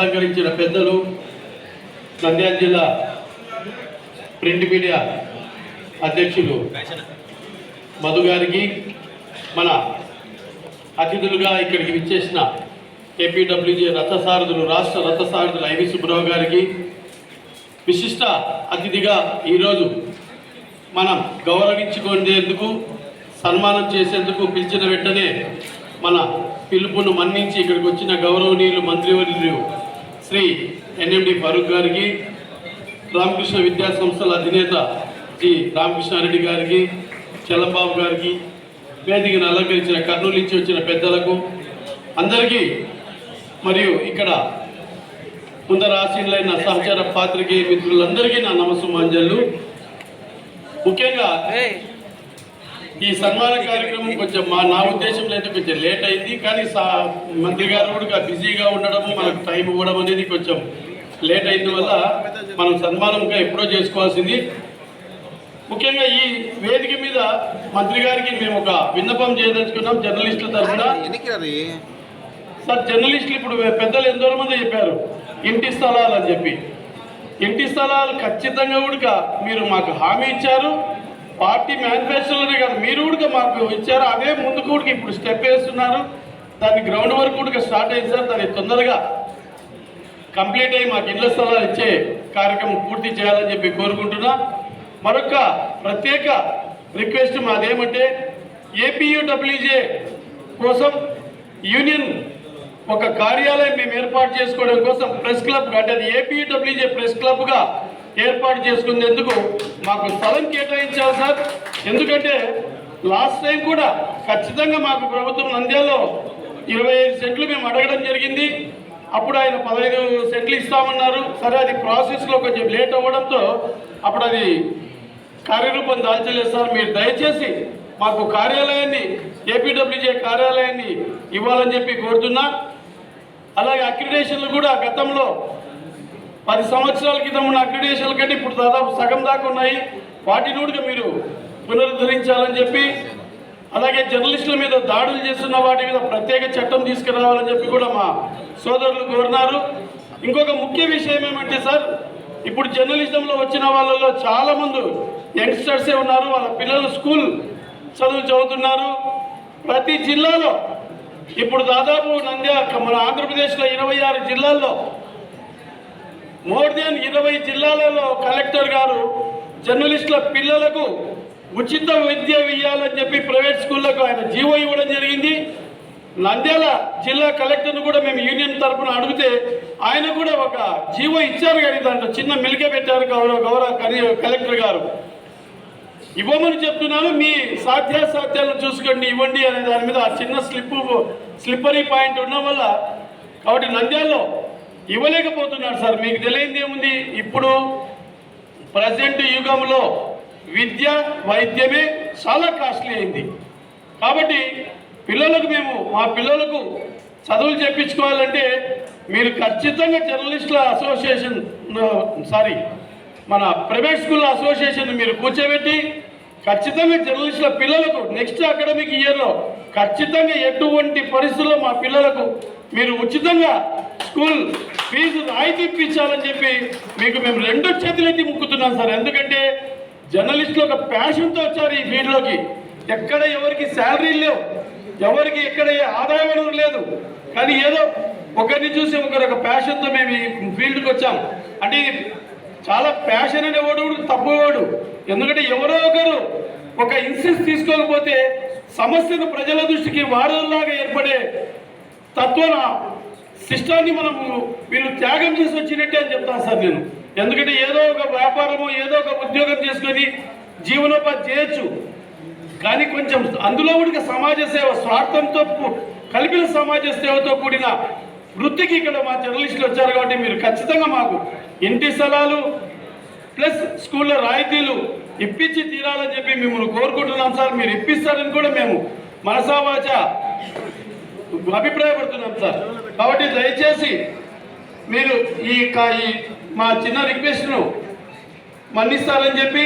అలంకరించిన పెద్దలు నంద్యాల జిల్లా ప్రింట్ మీడియా అధ్యక్షులు మధు గారికి మన అతిథులుగా ఇక్కడికి విచ్చేసిన ఏపీడబ్ల్యూజీ రథసారథులు రాష్ట్ర రథసారథులు ఐవి సుబ్రహ్మ గారికి విశిష్ట అతిథిగా ఈరోజు మనం గౌరవించుకునేందుకు సన్మానం చేసేందుకు పిలిచిన వెంటనే మన పిలుపును మన్నించి ఇక్కడికి వచ్చిన గౌరవనీయులు మంత్రివర్యులు శ్రీ ఎన్ఎండి ఫరూక్ గారికి రామకృష్ణ విద్యా సంస్థల అధినేత శ్రీ రామకృష్ణారెడ్డి గారికి చల్లబాబు గారికి వేదికను అలంకరించిన కర్నూలు నుంచి వచ్చిన పెద్దలకు అందరికీ మరియు ఇక్కడ ముందర ఆశీనులైన సహచార పాత్రికేయ మిత్రులందరికీ నా నమస్సుమాంజలు. ముఖ్యంగా ఈ సన్మాన కార్యక్రమం కొంచెం మా నా ఉద్దేశంలో అయితే కొంచెం లేట్ అయింది కానీ సా మంత్రి గారు కూడా బిజీగా ఉండడము మనకు టైం ఇవ్వడం అనేది కొంచెం లేట్ అయిన వల్ల మనం సన్మానంగా ఎప్పుడో చేసుకోవాల్సింది. ముఖ్యంగా ఈ వేదిక మీద మంత్రి గారికి మేము ఒక విన్నపం చేయదలుచుకున్నాం జర్నలిస్టుల తరఫున. సార్ జర్నలిస్టులు ఇప్పుడు పెద్దలు ఎంతో మంది చెప్పారు ఇంటి స్థలాలు అని చెప్పి. ఇంటి స్థలాలు ఖచ్చితంగా కూడా మీరు మాకు హామీ ఇచ్చారు. పార్టీ మేనిఫెస్టోలోనే కాదు మీరు కూడా మాకు ఇచ్చారు. అదే ముందు కూడా ఇప్పుడు స్టెప్ వేస్తున్నారు. దాన్ని గ్రౌండ్ వర్క్ కూడా స్టార్ట్ అయింది సార్. దాన్ని తొందరగా కంప్లీట్ అయ్యి మాకు ఇళ్ళ స్థలాలు ఇచ్చే కార్యక్రమం పూర్తి చేయాలని చెప్పి కోరుకుంటున్నా. మరొక ప్రత్యేక రిక్వెస్ట్ మాదేమంటే ఏపీయూడబ్ల్యూజే కోసం యూనియన్ ఒక కార్యాలయం మేము ఏర్పాటు చేసుకోవడం కోసం ప్రెస్ క్లబ్ అంటే అది ఏపీడబ్ల్యూజే ప్రెస్ క్లబ్గా ఏర్పాటు చేసుకునేందుకు మాకు స్థలం కేటాయించాలి సార్. ఎందుకంటే లాస్ట్ టైం కూడా ఖచ్చితంగా మాకు ప్రభుత్వం నంద్యాలలో ఇరవై ఐదు సెంట్లు మేము అడగడం జరిగింది. అప్పుడు ఆయన పదహైదు సెంట్లు ఇస్తామన్నారు. సరే అది ప్రాసెస్లో కొంచెం లేట్ అవ్వడంతో అప్పుడు అది కార్యరూపం దాల్చలేదు సార్. మీరు దయచేసి మాకు కార్యాలయాన్ని ఏపీడబ్ల్యూజే కార్యాలయాన్ని ఇవ్వాలని చెప్పి కోరుతున్నా. అలాగే అక్రిడేషన్లు కూడా గతంలో పది సంవత్సరాల క్రితం ఉన్న అక్రిడేషన్ల కంటే ఇప్పుడు దాదాపు సగం దాకా ఉన్నాయి. వాటిని నూడిగా మీరు పునరుద్ధరించాలని చెప్పి అలాగే జర్నలిస్టుల మీద దాడులు చేస్తున్న వాటి మీద ప్రత్యేక చట్టం తీసుకురావాలని చెప్పి కూడా మా సోదరులు కోరినారు. ఇంకొక ముఖ్య విషయం ఏమంటే సార్ ఇప్పుడు జర్నలిజంలో వచ్చిన వాళ్ళలో చాలా మంది యంగ్స్టర్సే ఉన్నారు. వాళ్ళ పిల్లలు స్కూల్ చదువు చదువుతున్నారు. ప్రతి జిల్లాలో ఇప్పుడు దాదాపు నంద్యా మన ఆంధ్రప్రదేశ్లో ఇరవై ఆరు జిల్లాల్లో మోర్ దెన్ ఇరవై జిల్లాలలో కలెక్టర్ గారు జర్నలిస్టుల పిల్లలకు ఉచిత విద్య ఇవ్వాలని చెప్పి ప్రైవేట్ స్కూళ్ళకు ఆయన జీవో ఇవ్వడం జరిగింది. నంద్యాల జిల్లా కలెక్టర్ను కూడా మేము యూనియన్ తరఫున అడిగితే ఆయన కూడా ఒక జీవో ఇచ్చారు కానీ దాంట్లో చిన్న మెలిక పెట్టారు గౌరవ గౌరవ కలెక్టర్ గారు. ఇవ్వమని చెప్తున్నాను మీ సాధ్యాసాధ్యాలను చూసుకోండి ఇవ్వండి అనే దాని మీద ఆ చిన్న స్లిప్ స్లిప్పరీ పాయింట్ ఉండడం వల్ల కాబట్టి నంద్యాలలో ఇవ్వలేకపోతున్నారు సార్. మీకు తెలియంది ఏముంది? ఇప్పుడు ప్రజెంట్ యుగంలో విద్య వైద్యమే చాలా కాస్ట్లీ అయింది. కాబట్టి పిల్లలకు మేము మా పిల్లలకు చదువులు చెప్పించుకోవాలంటే మీరు ఖచ్చితంగా జర్నలిస్టుల అసోసియేషన్ సారీ మన ప్రైవేట్ స్కూల్ అసోసియేషన్ మీరు కూర్చోబెట్టి ఖచ్చితంగా జర్నలిస్టుల పిల్లలకు నెక్స్ట్ అకాడమిక్ ఇయర్లో ఖచ్చితంగా ఎటువంటి పరిస్థితుల్లో మా పిల్లలకు మీరు ఉచితంగా స్కూల్ ఫీజు రాయితీ ఇప్పించాలని చెప్పి మీకు మేము రెండు చేతులెత్తి ముక్కుతున్నాం సార్. ఎందుకంటే జర్నలిస్టులు ఒక ప్యాషన్తో వచ్చారు ఈ ఫీల్డ్లోకి. ఎక్కడ ఎవరికి శాలరీలు లేవు ఎవరికి ఎక్కడ ఏ ఆదాయ వనరు లేదు. కానీ ఏదో ఒకరిని చూసి ఒకరు ఒక ప్యాషన్తో మేము ఈ ఫీల్డ్కి వచ్చాం. అంటే చాలా ప్యాషన్ అనే వాడు తప్పువాడు. ఎందుకంటే ఎవరో ఒకరు ఒక ఇన్సెన్స్ తీసుకోకపోతే సమస్యను ప్రజల దృష్టికి వారధుల్లాగా ఏర్పడే తత్వన సిస్టాన్ని మనము వీళ్ళు త్యాగం చేసి వచ్చినట్టే అని చెప్తాను సార్ నేను. ఎందుకంటే ఏదో ఒక వ్యాపారము ఏదో ఒక ఉద్యోగం చేసుకొని జీవనోపాధి చేయొచ్చు. కానీ కొంచెం అందులో కూడా సమాజ సేవ స్వార్థంతో కలిపిన సమాజ సేవతో కూడిన వృత్తికి ఇక్కడ మా జర్నలిస్టులు వచ్చారు కాబట్టి మీరు ఖచ్చితంగా మాకు ఇంటి స్థలాలు ప్లస్ స్కూల్లో రాయితీలు ఇప్పించి తీరాలని చెప్పి మిమ్మల్ని కోరుకుంటున్నాం సార్. మీరు ఇప్పిస్తారని కూడా మేము మనసావాచ అభిప్రాయపడుతున్నాం సార్. కాబట్టి దయచేసి మీరు ఈ కా- ఈ మా చిన్న రిక్వెస్ట్ను మన్నిస్తారని చెప్పి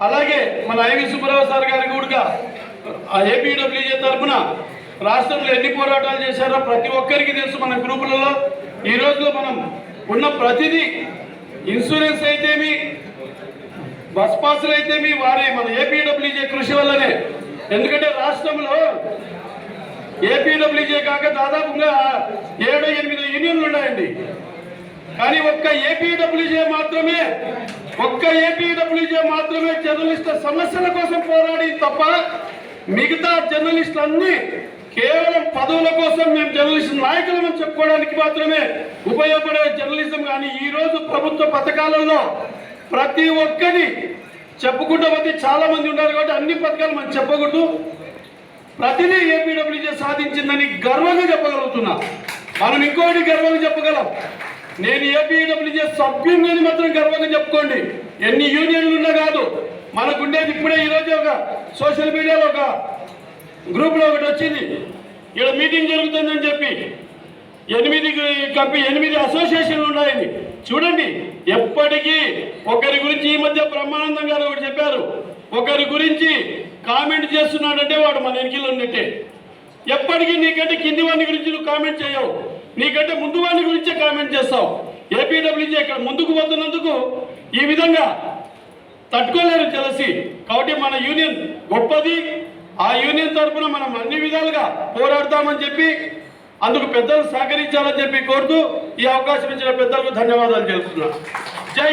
అలాగే మన ఐవి సుబ్బారావు సార్ గారికి కూడా ఆ ఏపీడబ్ల్యూజే తరఫున రాష్ట్రంలో ఎన్ని పోరాటాలు చేశారో ప్రతి ఒక్కరికి తెలుసు మన గ్రూపులలో. ఈ రోజులో మనం ఉన్న ప్రతిదీ ఇన్సూరెన్స్ అయితేమి బస్ పాసులు అయితేమి వారి మన ఏపీడబ్ల్యూజే కృషి వల్లనే. ఎందుకంటే రాష్ట్రంలో ఏపీడబ్ల్యూజే కాక దాదాపుగా ఏడు ఎనిమిది యూనియన్లు ఉన్నాయండి. కానీ ఒక్క ఏపీడబ్ల్యూజే మాత్రమే ఒక్క ఏపీడబ్ల్యూజే మాత్రమే జర్నలిస్టుల సమస్యల కోసం పోరాడి తప్ప మిగతా జర్నలిస్ట్ అన్నీ కేవలం పదవుల కోసం మేము జర్నలిస్ట్ నాయకులమని చెప్పుకోవడానికి మాత్రమే ఉపయోగపడే జర్నలిజం. కానీ ఈరోజు ప్రభుత్వ పథకాలలో ప్రతి ఒక్కరి చెప్పుకుంటూ పోతే చాలా మంది ఉన్నారు కాబట్టి అన్ని పథకాలు మనం చెప్పకూడదు. ప్రతిదీ ఏపీడబ్ల్యూజే సాధించిందని గర్వంగా చెప్పగలుగుతున్నా. మనం ఇంకోటి గర్వంగా చెప్పగలం. నేను ఏపీడబ్ల్యూజే సభ్యుని మాత్రం గర్వంగా చెప్పుకోండి. ఎన్ని యూనియన్లు ఉన్నా కాదు మనకుండేది ఇప్పుడే ఈరోజు ఒక సోషల్ మీడియాలో ఒక గ్రూప్లో ఒకటి వచ్చింది. ఇక్కడ మీటింగ్ జరుగుతుందని చెప్పి ఎనిమిది కంపెనీ ఎనిమిది అసోసియేషన్లు ఉన్నాయని. చూడండి ఎప్పటికీ ఒకరి గురించి ఈ మధ్య బ్రహ్మానందం గారు ఒకటి చెప్పారు. ఒకరి గురించి కామెంట్ చేస్తున్నాడంటే వాడు మన ఎన్నికలు ఉన్నట్టే. ఎప్పటికీ నీకంటే కింది వాడిని గురించి నువ్వు కామెంట్ చేయవు. నీకంటే ముందు వాడిని గురించే కామెంట్ చేస్తావు. ఏపీడబ్ల్యూజీ ఇక్కడ ముందుకు పోతున్నందుకు ఈ విధంగా తట్టుకోలేరు తెలిసి కాబట్టి మన యూనియన్ గొప్పది. ఆ యూనియన్ తరఫున మనం అన్ని విధాలుగా పోరాడతామని చెప్పి అందుకు పెద్దలు సహకరించాలని చెప్పి కోరుతూ ఈ అవకాశం ఇచ్చిన పెద్దలకు ధన్యవాదాలు తెలుపుతున్నాను జై